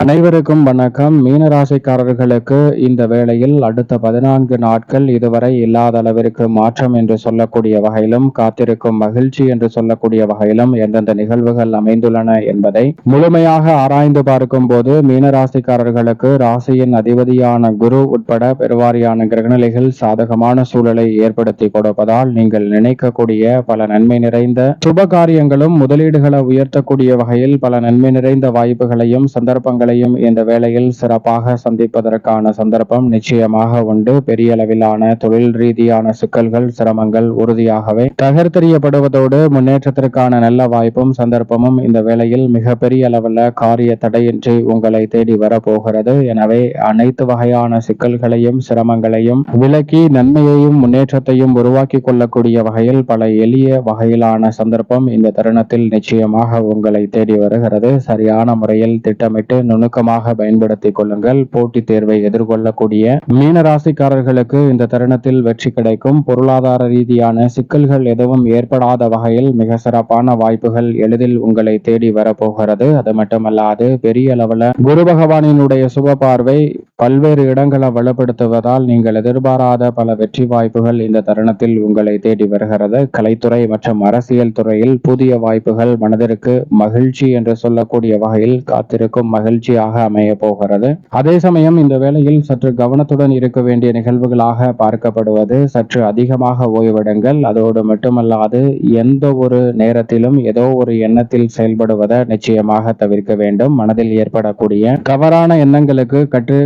அனைவருக்கும் வணக்கம். மீனராசிக்காரர்களுக்கு இந்த வேளையில் அடுத்த பதினான்கு நாட்கள் இதுவரை இல்லாத அளவிற்கு மாற்றம் என்று சொல்லக்கூடிய வகையிலும் காத்திருக்கும் மகிழ்ச்சி என்று சொல்லக்கூடிய வகையிலும் எந்தெந்த நிகழ்வுகள் அமைந்துள்ளன என்பதை முழுமையாக ஆராய்ந்து பார்க்கும் போது மீனராசிக்காரர்களுக்கு ராசியின் அதிபதியான குரு உட்பட பெருவாரியான கிரகநிலைகள் சாதகமான சூழலை ஏற்படுத்தி கொடுப்பதால் நீங்கள் நினைக்கக்கூடிய பல நன்மை நிறைந்த சுப காரியங்களும் முதலீடுகளை உயர்த்தக்கூடிய வகையில் பல நன்மை நிறைந்த வாய்ப்புகளையும் சந்தர்ப்பங்கள் உங்களையும் இந்த வேளையில் சிறப்பாக சந்திப்பதற்கான சந்தர்ப்பம் நிச்சயமாக உண்டு. பெரிய அளவிலான தொழில் ரீதியான சிக்கல்கள் சிரமங்கள் உறுதியாகவே தகர்த்தெறியப்படுவதோடு முன்னேற்றத்திற்கான நல்ல வாய்ப்பும் சந்தர்ப்பமும் இந்த வேளையில் மிகப்பெரிய அளவில் காரிய தடையின்றி உங்களை தேடி வரப்போகிறது. எனவே அனைத்து வகையான சிக்கல்களையும் சிரமங்களையும் விலக்கி நன்மையையும் முன்னேற்றத்தையும் உருவாக்கி கொள்ளக்கூடிய வகையில் பல எளிய வகையிலான சந்தர்ப்பம் இந்த தருணத்தில் நிச்சயமாக உங்களை தேடி வருகிறது. சரியான முறையில் திட்டமிட்டு நுணுக்கமாக பயன்படுத்திக் கொள்ளுங்கள். போட்டித் தேர்வை எதிர்கொள்ளக்கூடிய மீனராசிக்காரர்களுக்கு இந்த தருணத்தில் வெற்றி கிடைக்கும். பொருளாதார ரீதியான சிக்கல்கள் எதுவும் ஏற்படாத வகையில் மிக சிறப்பான வாய்ப்புகள் எளிதில் உங்களை தேடி வரப்போகிறது. அது மட்டுமல்லாது பெரிய அளவில் குரு பகவானினுடைய சுப பார்வை பல்வேறு இடங்களை வலுப்படுத்துவதால் நீங்கள் எதிர்பாராத பல வெற்றி வாய்ப்புகள் இந்த தருணத்தில் உங்களை தேடி வருகிறது. கலைத்துறை மற்றும் அரசியல் துறையில் புதிய வாய்ப்புகள் மனதிற்கு மகிழ்ச்சி என்று சொல்லக்கூடிய வகையில் காத்திருக்கும் மகிழ்ச்சி மகிழ்ச்சியாக அமைய போகிறது. அதே சமயம் இந்த வேளையில் சற்று கவனத்துடன் இருக்க வேண்டிய நிகழ்வுகளாக பார்க்கப்படுவது சற்று அதிகமாக ஓய்வெடுங்கள். அதோடு மட்டுமல்லாது எந்த ஒரு நேரத்திலும் ஏதோ ஒரு எண்ணத்தில் செயல்படுவதை நிச்சயமாக தவிர்க்க வேண்டும். மனதில் ஏற்படக்கூடிய தவறான எண்ணங்களுக்கு கட்டு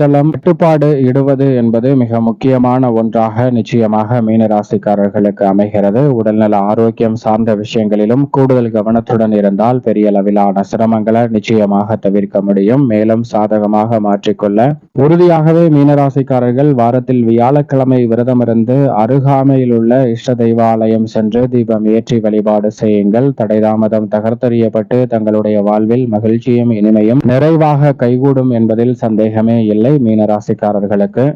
கடித்தளம் கட்டுப்பாடு இடுவது என்பது மிக முக்கியமான ஒன்றாக நிச்சயமாக மீனராசிக்காரர்களுக்கு அமைகிறது. உடல்நல ஆரோக்கியம் சார்ந்த விஷயங்களிலும் கூடுதல் கவனத்துடன் இருந்தால் பெரிய அளவிலான சிரமங்களை நிச்சயமாக தவிர்க்க முடியும். மேலும் சாதகமாக மாற்றிக்கொள்ள உறுதியாகவே மீனராசிக்காரர்கள் வாரத்தில் வியாழக்கிழமை விரதமிருந்து அருகாமையில் உள்ள இஷ்ட தெய்வாலயம் சென்று தீபம் ஏற்றி வழிபாடு செய்யுங்கள். தடைதாமதம் தகர்த்தறியப்பட்டு தங்களுடைய வாழ்வில் மகிழ்ச்சியும் இனிமையும் நிறைவாக கைகூடும் என்பதில் சந்தேகமே இல்லை மீனராசிக்காரர்களுக்கு.